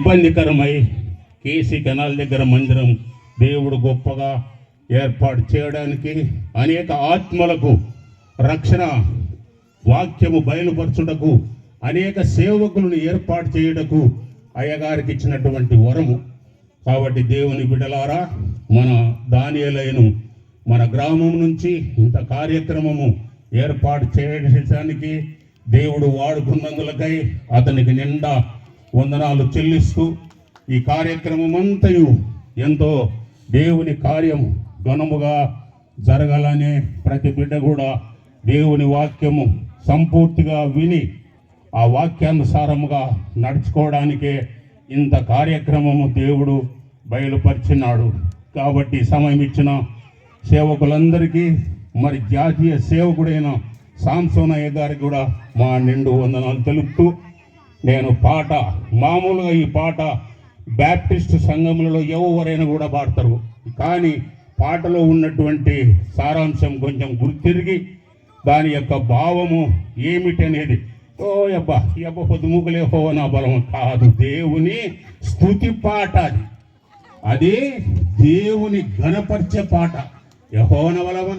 ఇబ్బందికరమై KC canal దగ్గర మందిరం దేవుడు గొప్పగా ఏర్పాటు చేయడానికి అనేక ఆత్మలకు రక్షణ వాక్యము బయలుపరచుటకు అనేక సేవకులను ఏర్పాటు చేయుటకు అయ్యగారికి ఇచ్చినటువంటి వరము. కాబట్టి దేవుని బిడలారా మన దానియలైను మన గ్రామం నుంచి ఇంత కార్యక్రమము ఏర్పాటు చేయడానికి దేవుడు వాడుకున్నందులకై అతనికి నిండా వందనాలు చెల్లిస్తూ ఈ కార్యక్రమం అంతయు ఎంతో దేవుని కార్యము ఘనముగా జరగాలనే ప్రతి బిడ్డ కూడా దేవుని వాక్యము సంపూర్తిగా విని ఆ వాక్యానుసారముగా నడుచుకోవడానికే ఇంత కార్యక్రమము దేవుడు బయలుపరిచినాడు. కాబట్టి సమయం ఇచ్చిన సేవకులందరికీ మరి జాతీయ సేవకుడైన సాంసోనయ్య గారికి కూడా మా నిండు వందనాలు తెలుపుతూ నేను పాట మామూలుగా ఈ పాట బ్యాప్టిస్ట్ సంఘములలో ఎవరైనా కూడా పాడతారు. కానీ పాటలో ఉన్నటువంటి సారాంశం కొంచెం గుర్తిరిగి దాని యొక్క భావము ఏమిటనేది. ఓ అబ్బా అబ్బ అబ్బా నా బలం కాదు. దేవుని స్థుతి పాట అది. అది దేవుని ఘనపరిచే పాట. యహోన బలమ